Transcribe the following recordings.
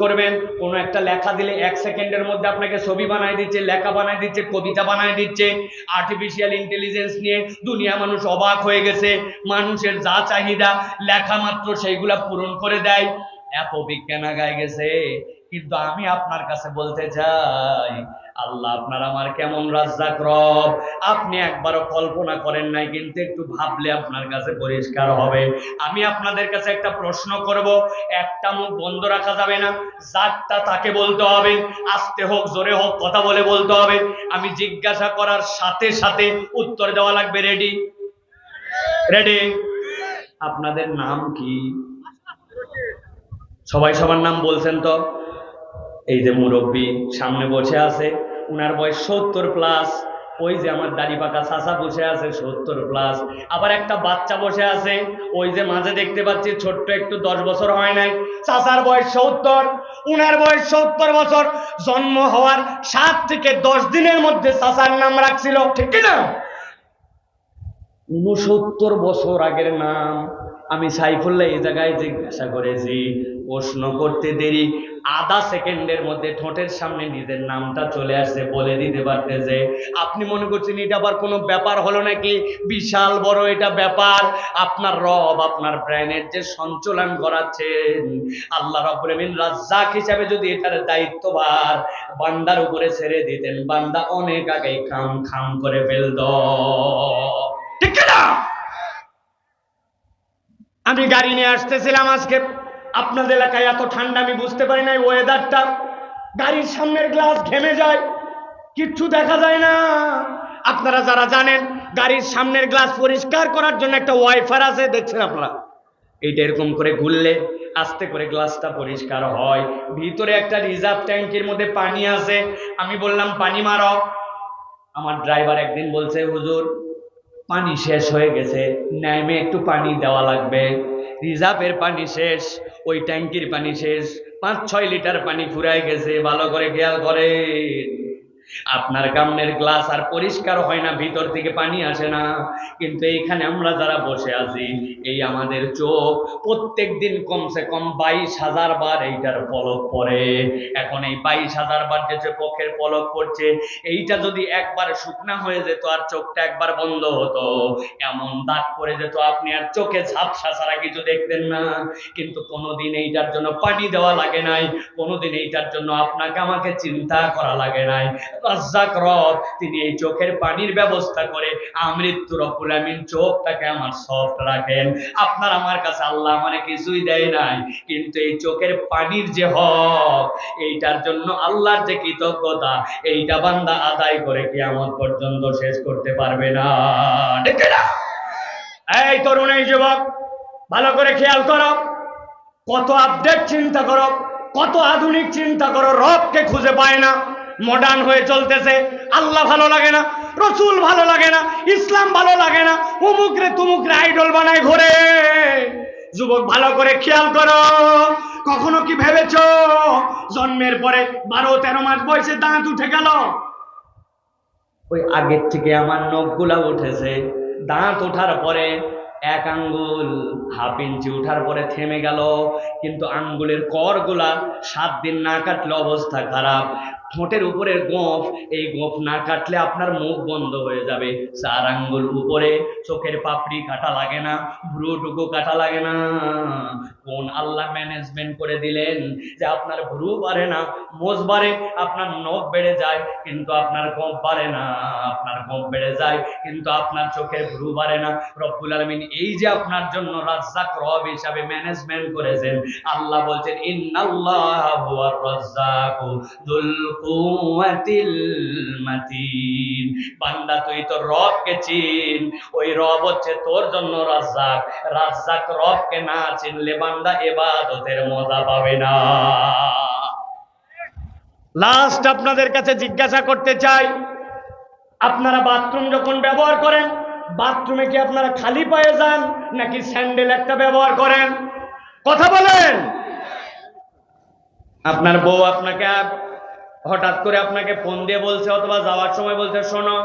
করবেন, কোন একটা লেখা দিলে এক সেকেন্ডের মধ্যে আপনাকে ছবি বানায় দিচ্ছে, লেখা বানায় দিচ্ছে, কবিতা বানায় দিচ্ছে। আর্টিফিশিয়াল ইন্টেলিজেন্স নিয়ে দুনিয়া মানুষ অবাক হয়ে গেছে। মানুষের যা চাহিদা, লেখা মাত্র সেইগুলা পূরণ করে দেয়। এত বিজ্ঞান আগায় গেছে। কিন্তু আমি আপনার কাছে বলতে চাই, আল্লাহ আপনার আমার কেমন রাজ্জাক রব। আপনি একবারও কল্পনা করেন নাই, কিন্তু একটু ভাবলে আপনার কাছে পরিষ্কার হবে। আমি আপনাদের কাছে একটা প্রশ্ন করব, একটা মুখ বন্ধ রাখা যাবে না, যারটা তাকে বলতে হবে, আস্তে হোক, জোরে হোক, কথা বলে বলতে হবে। আমি জিজ্ঞাসা করার সাথে সাথে উত্তর দেওয়া লাগবে, রেডি? রেডি? আপনাদের নাম কি? সবাই সবার নাম বলছেন তো? এই যে মুরব্বী সামনে বসে আছে, উনার বয়স সত্তর প্লাস ওই যে আমার দাড়ি পাকা চাচা বসে আছে সত্তর প্লাস আবার একটা বাচ্চা বসে আছে, ওই যে মাঝে দেখতে পাচ্ছি ছোট্ট একটু দশ বছর হয় নাই, চাচার বয়স সত্তর, উনার বয়স সত্তর বছর, জন্ম হওয়ার সাত থেকে দশ দিনের মধ্যে চাচার নাম রাখছিল, ঠিক কি না উনসত্তর বছর আগের নাম। আমি সাইফুল্লাহ এই জায়গায় জিজ্ঞাসা করেছি, প্রশ্ন করতে দেরি। আধা সেকেন্ডের মধ্যে ঠোঁটের সামনে নিজের নামটা চলে আসছে, বলে দিতে পারতেছে। আপনি মনে করছেন এটা আবার কোনো ব্যাপার হলো নাকি? বিশাল বড় এটা ব্যাপার। আপনার রব, আপনার ব্রেনের যে সঞ্চালন করাচ্ছেন, আল্লাহ আমিন রাজ্জাক হিসাবে যদি এটার দায়িত্বভার বান্দার উপরে ছেড়ে দিতেন, বান্দা অনেক আগেই খাম খাম করে ফেলত। ঠিক আমি গাড়ি নিয়ে আসতেছিলাম আজকে। আপনাদের এলাকায় এত ঠান্ডা, আমি বুঝতে পারি না ওয়েদারটা গাড়ির সামনের গ্লাস ঘেমে যায়। কিচ্ছু দেখা যায় না। আপনারা যারা জানেন, গাড়ির সামনের গ্লাস পরিষ্কার করার জন্য একটা ওয়াইফার আছে, দেখছেন আপনারা? এইটা এরকম করে ঘুরলে আস্তে করে গ্লাসটা পরিষ্কার হয়। ভিতরে একটা রিজার্ভ ট্যাঙ্কের মধ্যে পানি আছে। আমি বললাম, পানি মারো। আমার ড্রাইভার একদিন বলছে, হুজুর পানি শেষ হয়ে গেছে। নেমে একটু পানি দেওয়া লাগবে। রিজার্ভের পানি শেষ, ওই ট্যাঙ্কির পানি শেষ। পাঁচ ছয় লিটার পানি ফুরাই গেছে। ভালো করে খেয়াল করে আপনার কামনের গ্লাস আর পরিষ্কার হয় না, ভিতর থেকে পানি আসে না। কিন্তু এইখানে আমরা যারা বসে আছি, এই আমাদের চোখ প্রত্যেক দিন কমসে কম বাইশ হাজার বার এইটার পলক পড়ে। এখন এই বাইশ হাজার বার যে চোখের পলক পড়ছে, এইটা যদি একবার শুকনা হয়ে যেত আর চোখটা একবার বন্ধ হতো, এমন দাগ পড়ে যেত আপনি আর চোখে ঝাপসা ছাড়া কিছু দেখতেন না। কিন্তু কোনোদিন এইটার জন্য পানি দেওয়া লাগে নাই, কোনোদিন এইটার জন্য আপনাকে আমাকে চিন্তা করা লাগে নাই। তিনি এই চোখের পানির ব্যবস্থা করে আমৃত্যু রব্বুল আমিন চোখটাকে আমার সফট রাখেন। আপনার আমার কাছে আল্লাহ মানে কিছুই দেয় নাই, কিন্তু এই চোখের পানির যে হক, এইটার জন্য আল্লাহর যে কৃতজ্ঞতা, এইটা বান্দা আদায় করে কিয়ামত পর্যন্ত শেষ করতে পারবে না। না এই তরুণ, এই যুবক, ভালো করে খেয়াল করো। কত আপডেট চিন্তা করো, কত আধুনিক চিন্তা করো, রবকে খুঁজে পায় না। মডার্ন হয়ে চলতেছে। আল্লাহ ভালো লাগে না, রসুল ভালো লাগে না, ইসলাম ভালো লাগে না, উমুকরে তুমুকরে আইডল বানায় ঘোরে। যুবক ভালো করে খেয়াল করো, কখনো কি ভেবেছো, জন্মের পরে বারো তেরো মাস বয়সে দাঁত উঠে গেল? ওই আগের থেকে আমার নখগুলা উঠেছে। দাঁত ওঠার পরে এক আঙ্গুল, হাফ ইঞ্চি উঠার পরে থেমে গেল। কিন্তু আঙ্গুলের করগুলা সাত দিন না কাটলে অবস্থা খারাপ। ঠোঁটের উপরের গোঁফ, এই গোঁফ না কাটলে আপনার মুখ বন্ধ হয়ে যাবে। চার আঙ্গুল উপরে, চোখের পাপড়ি কাটা লাগে না, ভ্রুটুকু কাটা লাগে না। কোন আল্লাহ ম্যানেজমেন্ট করে দিলেন যে আপনার ভ্রু বাড়ে না, মোজ বাড়ে, আপনার নখ বেড়ে যায়, কিন্তু আপনার গোঁফ বাড়ে না। আপনার গোঁফ বেড়ে যায়, কিন্তু আপনার চোখের ভ্রু বাড়ে না। রব্বুল আলমিন এই যে আপনার জন্য রাজ্জাক রব হিসাবে ম্যানেজমেন্ট করেছেন, আল্লাহ বলছেন, ইন্নাল্লাহ হুয়ার রাজ্জাকু, দুল কুওয়াতিল মাতিন। বান্দা, তুই তো রবকে চিন। ওই রব হচ্ছে তোর জন্য রাজ্জাক। রাজ্জাক রবকে না চিনলে বান্দা এবাদতের মজা পাবে না। লাস্ট আপনাদের কাছে জিজ্ঞাসা করতে চাই, আপনারা বাথরুম যখন ব্যবহার করেন বাথরুমে কি আপনারা খালি পায়ে যান, নাকি স্যান্ডেল একটা ব্যবহার করেন? কথা বলেন! আপনার বউ আপনাকে হঠাৎ করে আপনাকে ফোন দিয়ে বলছে অথবা যাওয়ার সময় বলছে, শোনো,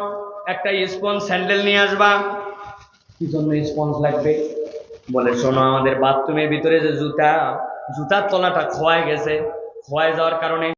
একটা স্পঞ্জ স্যান্ডেল নিয়ে আসবা। কি জন্য স্পঞ্জ লাগবে? বলে, শোনো, আমাদের বাথরুমের ভিতরে যে জুতা, জুতার তলাটা খোয়ায় গেছে, খোয়ায় যাওয়ার কারণে